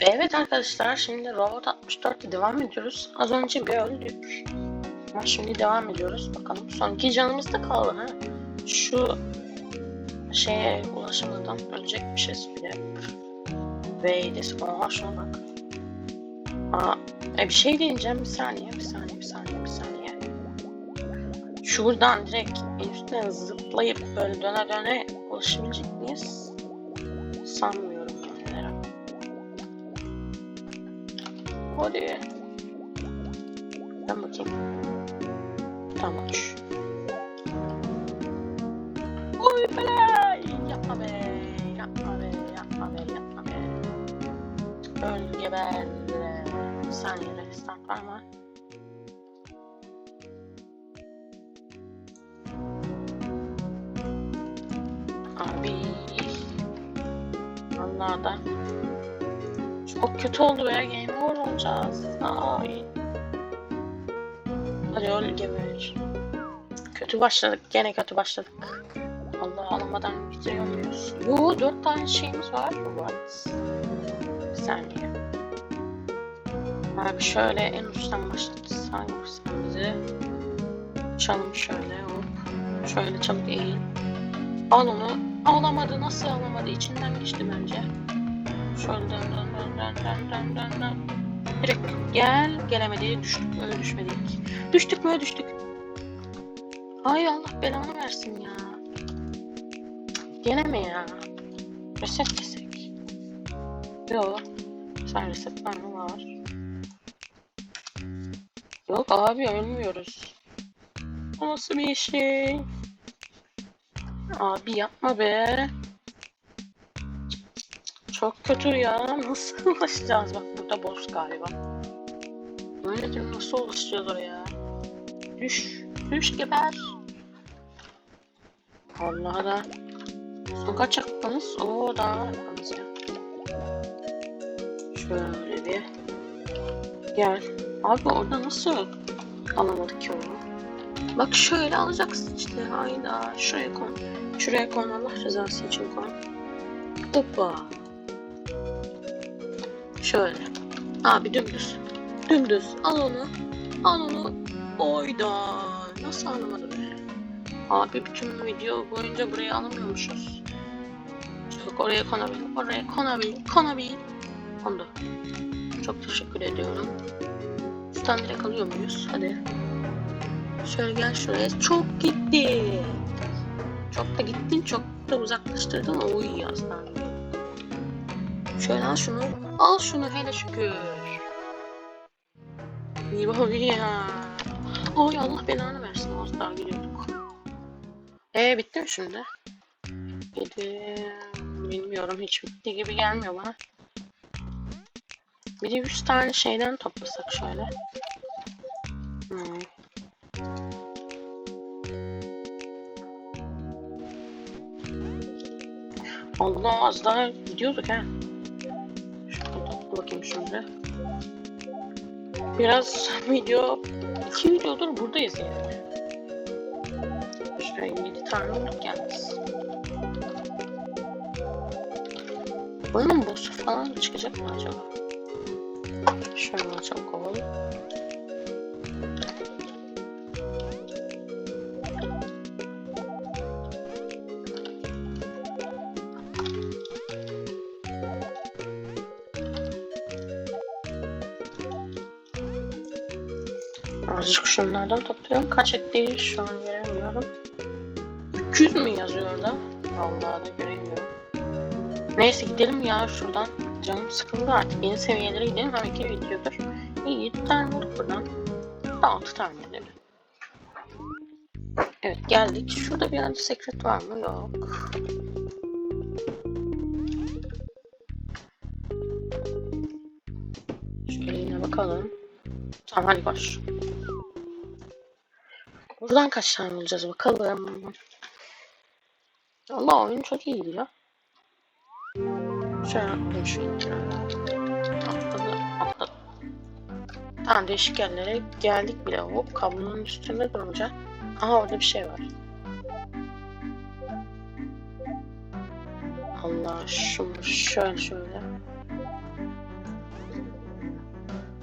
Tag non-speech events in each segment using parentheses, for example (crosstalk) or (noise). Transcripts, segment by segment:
Evet arkadaşlar şimdi Robot 64'te devam ediyoruz. Az önce bir öldük. Ama şimdi devam ediyoruz. Bakalım son iki canımız da kaldı ha. Şu şeye ulaşamadan ölecekmişiz bile. Veydis. Oha şuna bak. Aa, e bir şey deneyeceğim. Bir saniye, bir saniye, bir saniye, bir saniye. Şuradan direkt en üstten zıplayıp böyle döne döne ulaşabilecek miyiz? Sanmıyorum Hadi. Ben bakayım. Tamam. Oy be! Yapma be! Yapma be! Yapma be! Yapma be! Öl geber! Bir saniye restart çok kötü oldu be. Game over olacağız. Ay. Hadi öl geber. Kötü başladık. Gene kötü başladık. Allah alamadan bitiriyor muyuz? Yo dört tane şeyimiz var. What? Bir saniye. Abi şöyle en üstten başlatırsan bizi. Çalım şöyle hop. Şöyle çabuk eğil. Al onu. Alamadı. Nasıl alamadı? İçinden geçti bence. Şöyle. Direkt gel. Gelemedi. Düştük mü? Düşmedik. Düştük mü? Düştük. Ay Allah belanı versin ya. Gene mi ya? Reset kesek. Yok. Sen reset var? Var. Yok abi ölmüyoruz. O nasıl bir şey? Abi yapma be. Çok kötü ya. Nasıl (laughs) ulaşacağız? Bak burada boss galiba. Böyle de nasıl ulaşacağız oraya? Düş. Düş geber. Allah da. Son kaç hakkımız? Oo daha hakkımız ya. Şöyle bir. Gel. Abi orada nasıl alamadık ki onu? Bak şöyle alacaksın işte. Hayda. Şuraya koy. Şuraya koy Allah rızası için koy. Hoppa. Şöyle. Abi dümdüz. Dümdüz. Al onu. Al onu. Oyda. Nasıl anlamadı be? Abi bütün video boyunca buraya alamıyormuşuz. Çok oraya konabil. Oraya konabil. Konabil. Kondu. Çok teşekkür ediyorum. Şuradan direkt alıyor muyuz? Hadi. Şöyle gel şuraya. Çok gitti. Çok da gittin. Çok da uzaklaştırdın. Oy aslan. Şöyle al şunu. Al şunu hele şükür. Ya. Oy Allah belanı versin. Daha gidiyorduk. Ee bitti mi şimdi? Bitti. Bilmiyorum hiç bitti gibi gelmiyor bana. Bir de 100 tane şeyden toplasak şöyle. Hmm. Allah az daha gidiyorduk ha. Bakayım şöyle. Biraz video, iki videodur buradayız yani. Şuraya 7 tane olduk yalnız. Bunun boss'u falan çıkacak mı acaba? Şöyle açalım kovalı. Şunlardan topluyorum. Kaç ettiği şu an göremiyorum. 300 mü yazıyor orada? Vallahi da göremiyorum. Neyse gidelim ya şuradan. Canım sıkıldı artık. Yeni seviyelere gidelim. Hem iki videodur. İyi 7 tane bulduk buradan. Da 6 tane edelim. Evet geldik. Şurada bir yerde sekret var mı? Yok. Şöyle yine bakalım. Tamam hadi koş. Buradan kaç tane bulacağız bakalım. Allah oyun çok iyi ya. Şöyle atlayayım şu. Atladı, atladı. Tamam değişik yerlere geldik bile. Hop kablonun üstünde durunca. Aha orada bir şey var. Allah şunu şöyle şöyle.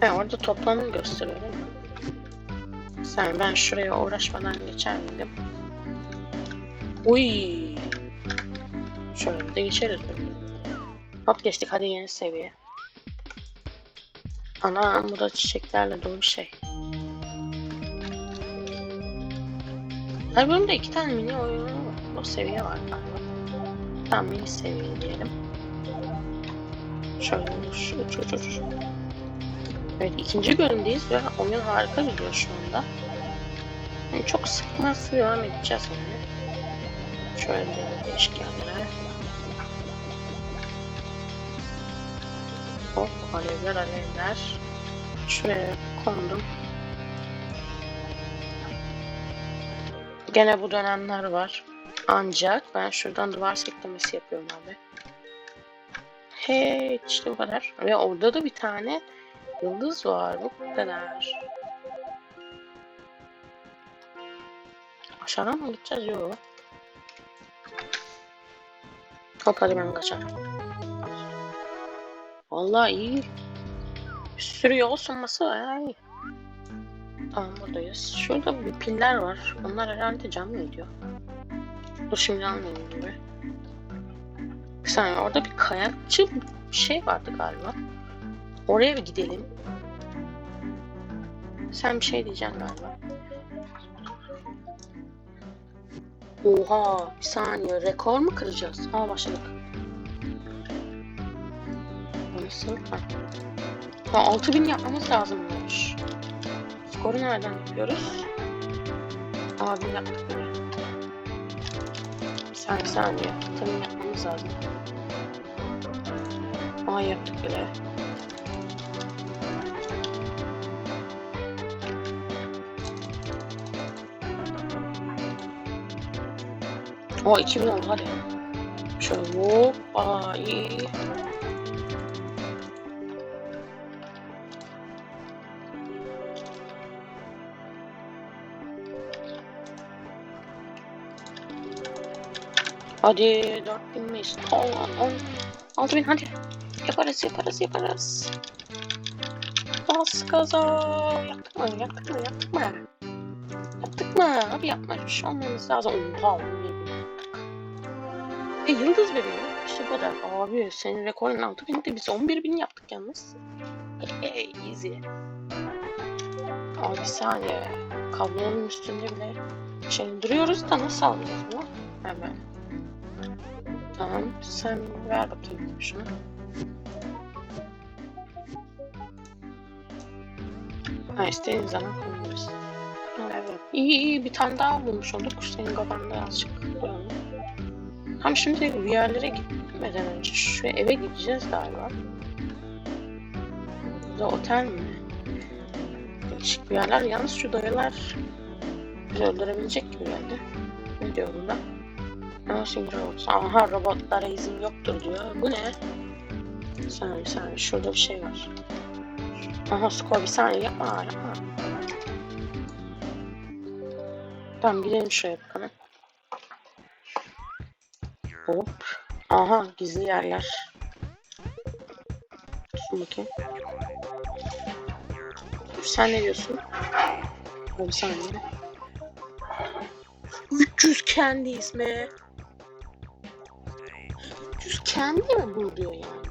He orada toplamını gösteriyor değil mi? Sen ben şuraya uğraşmadan geçer miydim? Uy. Şöyle de geçeriz. Hop geçtik hadi yeni seviye. Ana bu da çiçeklerle dolu bir şey. Her bölümde iki tane mini oyunu o seviye var galiba. Tamam mini seviye diyelim. Şöyle uç uç uç. Evet ikinci bölümdeyiz ve oyun harika gidiyor şu anda. Yani çok sıkmaz devam edeceğiz yani. Şöyle bir değişik yerlere. Hop alevler alevler. Şuraya kondum. Gene bu dönemler var. Ancak ben şuradan duvar seklemesi yapıyorum abi. Hey işte bu kadar. Ve orada da bir tane yıldız var. Bu kadar. Aşağıdan mı gideceğiz? Yok. Hop hadi ben kaçarım. Vallahi iyi. Bir sürü yol sunması var. Ay. Tamam buradayız. Şurada bir piller var. Onlar herhalde cam mı ediyor? Dur şimdi anlayayım gibi. Bir saniye orada bir kayakçı bir şey vardı galiba. Oraya bir gidelim. Sen bir şey diyeceksin galiba. Oha bir saniye rekor mu kıracağız? Ha başladık. Nasıl? Ha. ha 6000 yapmamız lazımmış. Skoru nereden yapıyoruz? Abi yaptık bile. Bir saniye, saniye. Tabii yapmamız lazım. Aa yaptık bile. O 2000 oldu hadi. Şöyle hop. Aa iyi. Hadi 4000 miyiz? 10, 6000 hadi. Yaparız yaparız yaparız. Bas gaza. Yaptık mı? Yaptık mı? Yaptık mı? Yaptık mı? Abi yapmış olmamız lazım. Oha. E yıldız bebeği. İşte bu kadar. Abi senin rekorun 6000'di. Biz 11000 yaptık yalnız. Hey easy. Abi bir saniye. Kablonun üstünde bile şey duruyoruz da nasıl alacağız bunu? Hemen. Tamam. Sen ver bakayım şunu. Ha istediğin zaman kullanırız. Evet. İyi iyi bir tane daha bulmuş olduk. Senin kafanda azıcık Tam şimdi bir yerlere gitmeden önce şu eve gideceğiz galiba. Burada otel mi? Değişik bir yerler. Yalnız şu dayılar bizi öldürebilecek gibi geldi. Ne diyor bunda? Nasıl robots? Aha robotlara izin yoktur diyor. Bu ne? Bir saniye bir saniye. Şurada bir şey var. Aha skor bir saniye yapma yapma. Tamam gidelim şuraya bakalım. Hop. Aha gizli yerler. Dur bakayım. Sen ne diyorsun? Dur bir saniye. 300 kendi ismi. 300 kendi mi bu diyor yani?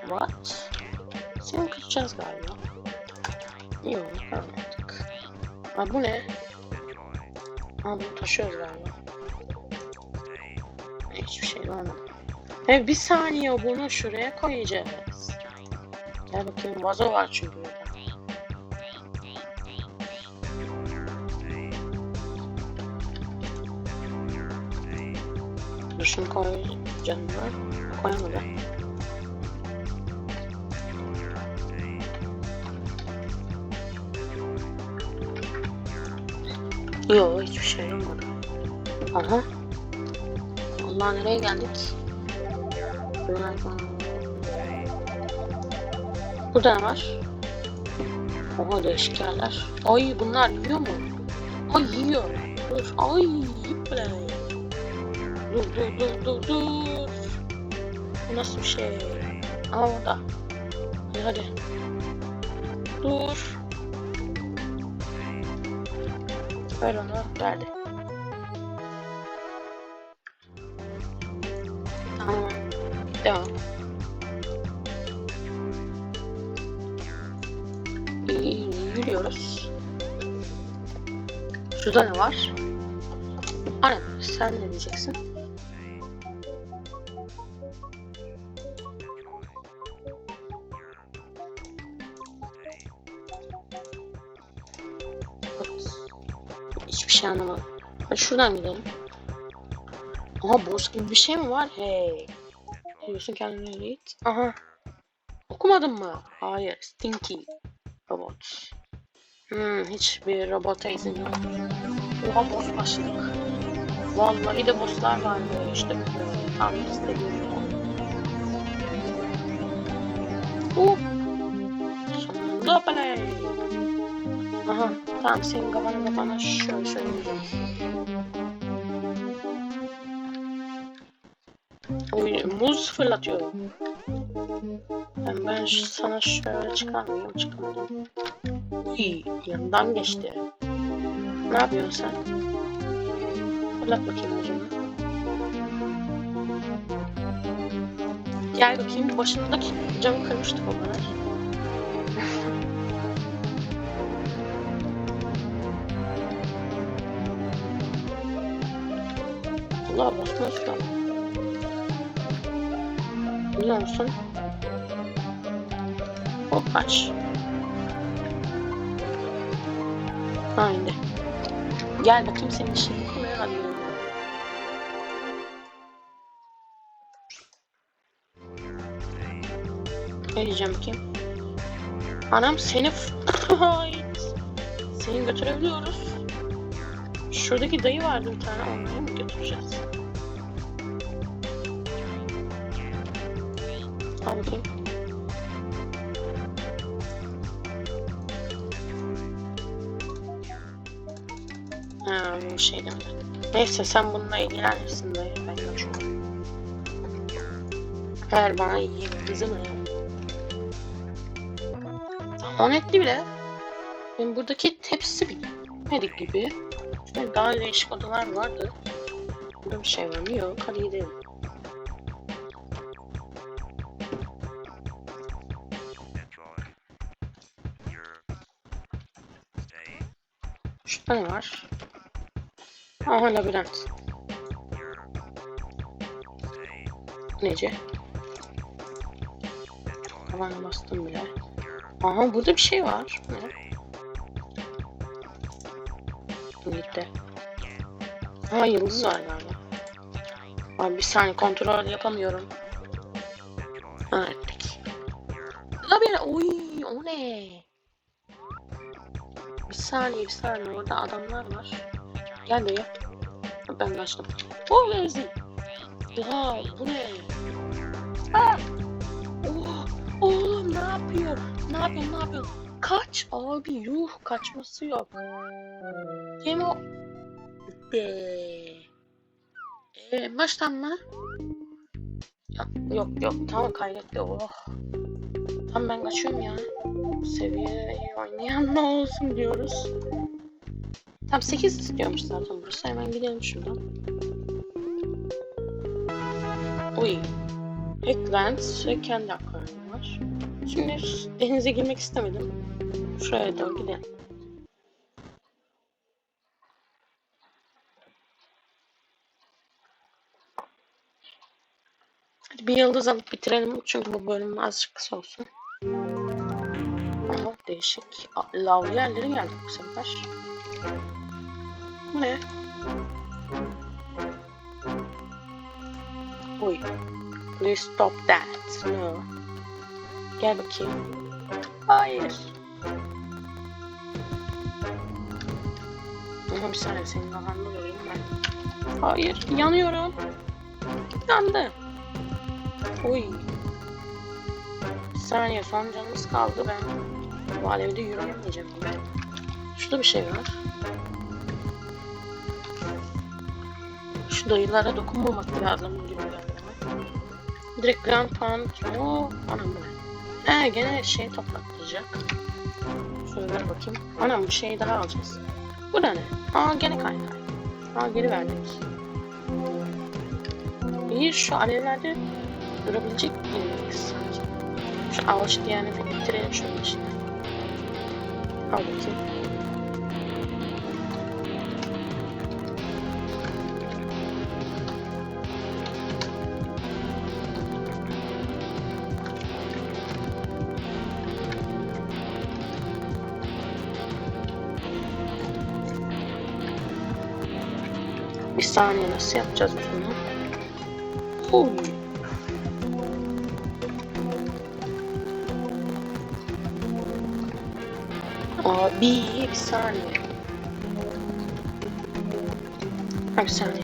What? Seni kaçacağız galiba. Tamam yaptık. Ha bu ne? Ha bunu taşıyoruz galiba. Hiçbir şey mı? He bir saniye bunu şuraya koyacağız. Gel bakayım vazo var çünkü burada. Dur şunu koy canına. Koyamadım. Yok hiçbir şey olmadı. Aha. Allah nereye geldik? Burada ne var? Oha değişik. Ay bunlar yiyor mu? Ay yiyor. Dur. Ay yiyip. Dur dur dur dur dur. Bu nasıl bir şey? Aa orada. Hadi hadi. Dur. Ver onu. Verdi. Devam. Yürüyoruz. Şurada ne var? Aynen. Sen ne diyeceksin? Hiçbir şey anlamadım. Hadi şuradan gidelim. Aha boss gibi bir şey mi var? Hey. Ne diyorsun kendine git. Aha. Okumadın mı? Hayır. Stinky. Robot. Hmm, hiçbir robota izin yok. Oha boss başladık. Vallahi de bosslar var böyle işte. Tam istediğim Hop. Sonunda play. Aha tamam senin kafanı da bana şöyle şöyle muz fırlatıyor. Ben, ben sana şöyle çıkar? Çıkamadım. Uy, yanından geçti. Ne yapıyorsun sen? Fırlat bakayım muzunu. Gel bakayım başındaki camı kırmıştık o kadar. Allah basma usta. Biliyor musun? Hop kaç. Haydi. Gel bakayım senin işini hadi. yürü. Ne diyeceğim bakayım? Anam seni. (laughs) Seni götürebiliyoruz. Şuradaki dayı vardı bir tane onları mı götüreceğiz? Bakayım. Ha bu şey. Neyse sen bununla ilgilenirsin dayı. Ben kaçıyorum. Ver bana iyi kızım ya. Tamam etti bile. Benim buradaki tepsi bitmedi gibi. Şöyle daha değişik odalar vardı. Burada bir şey var mı? Yok. Hadi gidelim. Ne var? Aha labirent. Nece? Tavanı bastım bile. Aha burada bir şey var. Ne? Gitti. Ha yıldız var galiba. Abi bir saniye kontrol yapamıyorum. Ha ettik. Labirent. Oy o ne? Bir saniye bir saniye orada adamlar var. Gel dayı. Ben kaçtım. Oh Lezi. Oha bu ne? Ah! Oh, oğlum ne yapıyor? Ne yapıyor ne yapıyor? Kaç abi yuh kaçması yok. Kim o? Be. Ee, baştan mı? Yok yok tamam kaydetti oh. Tamam ben kaçıyorum ya. Seviye oynayan ne olsun diyoruz. Tam 8 istiyormuş zaten burası. Hemen gidelim şuradan. Uy. Egglands ve kendi akvaryum var. Şimdi denize girmek istemedim. Şuraya doğru gidelim. Hadi bir yıldız alıp bitirelim çünkü bu bölüm azıcık kısa olsun. Değişik. Lavlı yerlere geldik bu sefer. Bu ne? Oy. Please stop that. No. Gel bakayım. Hayır. Ama bir saniye senin kafanda göreyim ben. Hayır. Yanıyorum. Yandı. Oy. Bir saniye son canımız kaldı ben. Bu alevde yürüyemeyeceğim. Şurada bir şey var. Şu dayılara dokunmamak lazım gibi geldi. Direkt Grand Pound. Oo, anam bu ne? He gene şey toplattıracak. Şöyle ver bakayım. Anam bir şey daha alacağız. Bu da ne? Aa gene kaynar. Aa geri verdik. İyi şu alevlerde durabilecek gibiyiz sanki. Şu ağaç diyaneti bitirelim şöyle işte. Al. Bir saniye nasıl yapacağız bunu? Huu. Abi bir saniye. Ha, bir saniye.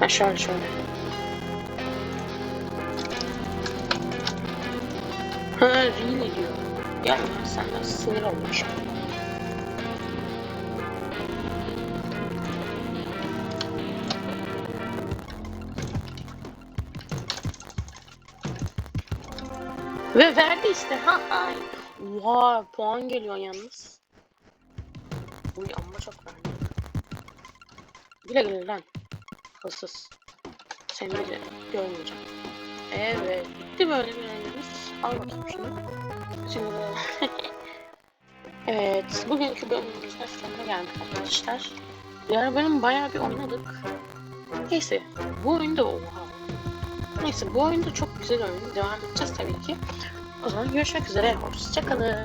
Ha şöyle şöyle. Ha really diyor. Ya ben senden sinir olmuşum. Ve verdi işte. Ha ha. Oha puan geliyor yalnız. Uy amma çok verdi. Güle güle lan. Hırsız. Seni de görmeyeceğim. Evet. Bitti böyle bir elimiz. Al bakayım şunu. Şimdi (laughs) Evet. Bugünkü bölümümüzde sonuna geldik arkadaşlar. Diğer bölüm bayağı bir oynadık. Neyse. Bu oyunda oha. Neyse bu oyunda çok güzel oyun. Devam edeceğiz tabii ki. O zaman görüşmek üzere. Hoşçakalın.